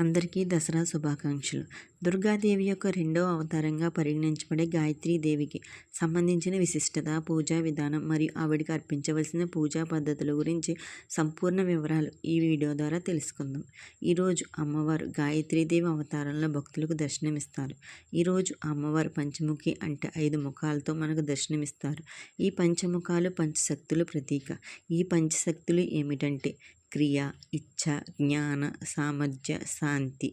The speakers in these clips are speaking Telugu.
అందరికీ దసరా శుభాకాంక్షలు. దుర్గాదేవి యొక్క రెండవ అవతారంగా పరిగణించబడే దేవికి సంబంధించిన విశిష్టత పూజా విధానం మరియు ఆవిడికి అర్పించవలసిన పూజా పద్ధతుల గురించి సంపూర్ణ వివరాలు ఈ వీడియో ద్వారా తెలుసుకుందాం. ఈరోజు అమ్మవారు దేవి అవతారంలో భక్తులకు దర్శనమిస్తారు. ఈరోజు అమ్మవారు పంచముఖి అంటే ఐదు ముఖాలతో మనకు దర్శనమిస్తారు. ఈ పంచముఖాలు పంచశక్తులు ప్రతీక. ఈ పంచశక్తులు ఏమిటంటే క్రియ ఇచ్ఛ జ్ఞాన సామర్థ్య శాంతి.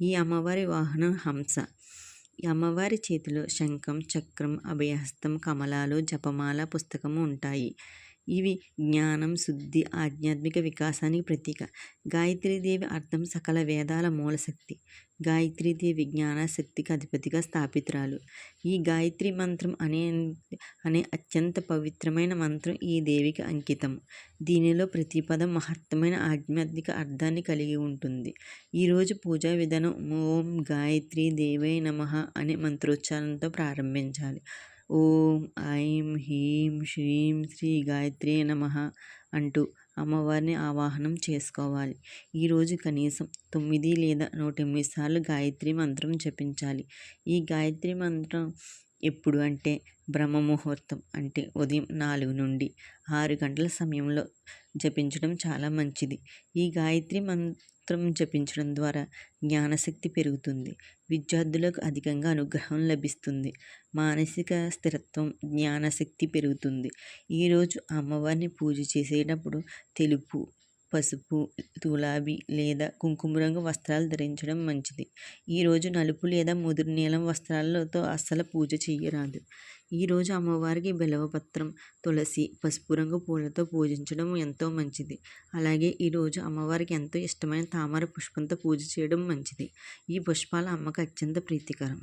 ఈ అమ్మవారి వాహనం హంస. ఈ అమ్మవారి చేతిలో శంఖం చక్రం అభయహస్తం కమలాలు జపమాల పుస్తకము ఉంటాయి. ఇవి జ్ఞానం శుద్ధి ఆధ్యాత్మిక వికాసానికి ప్రతీక. గాయత్రీదేవి అర్థం సకల వేదాల మూలశక్తి. గాయత్రీదేవి జ్ఞాన శక్తికి అధిపతిగా స్థాపితురాలు. ఈ గాయత్రి మంత్రం అనే అనే అత్యంత పవిత్రమైన మంత్రం ఈ దేవికి అంకితం. దీనిలో ప్రతి పదం మహత్తమైన ఆధ్యాత్మిక అర్థాన్ని కలిగి ఉంటుంది. ఈరోజు పూజా విధానం ఓం గాయత్రి దేవై నమ అనే మంత్రోచ్చారణతో ప్రారంభించాలి. ఓం ఐం హీం శ్రీం శ్రీ గాయత్రి నమ అంటూ అమ్మవారిని ఆవాహనం చేసుకోవాలి. ఈరోజు కనీసం తొమ్మిది లేదా నూట ఎనిమిది సార్లు గాయత్రి మంత్రం జపించాలి. ఈ గాయత్రి మంత్రం ఎప్పుడు అంటే బ్రహ్మ ముహూర్తం అంటే ఉదయం నాలుగు నుండి ఆరు గంటల సమయంలో జపించడం చాలా మంచిది. ఈ గాయత్రి శాస్త్రం జపించడం ద్వారా జ్ఞానశక్తి పెరుగుతుంది. విద్యార్థులకు అధికంగా అనుగ్రహం లభిస్తుంది. మానసిక స్థిరత్వం జ్ఞానశక్తి పెరుగుతుంది. ఈరోజు అమ్మవారిని పూజ చేసేటప్పుడు తెలుపు పసుపు గులాబీ లేదా కుంకుమ రంగు వస్త్రాలు ధరించడం మంచిది. ఈరోజు నలుపు లేదా ముదురు నీలం వస్త్రాలతో అస్సలు పూజ చేయరాదు ఈరోజు అమ్మవారికి బెలవపత్రం తులసి పసుపు రంగు పూలతో పూజించడం ఎంతో మంచిది. అలాగే ఈరోజు అమ్మవారికి ఎంతో ఇష్టమైన తామర పుష్పంతో పూజ చేయడం మంచిది. ఈ పుష్పాల అమ్మకు అత్యంత ప్రీతికరం.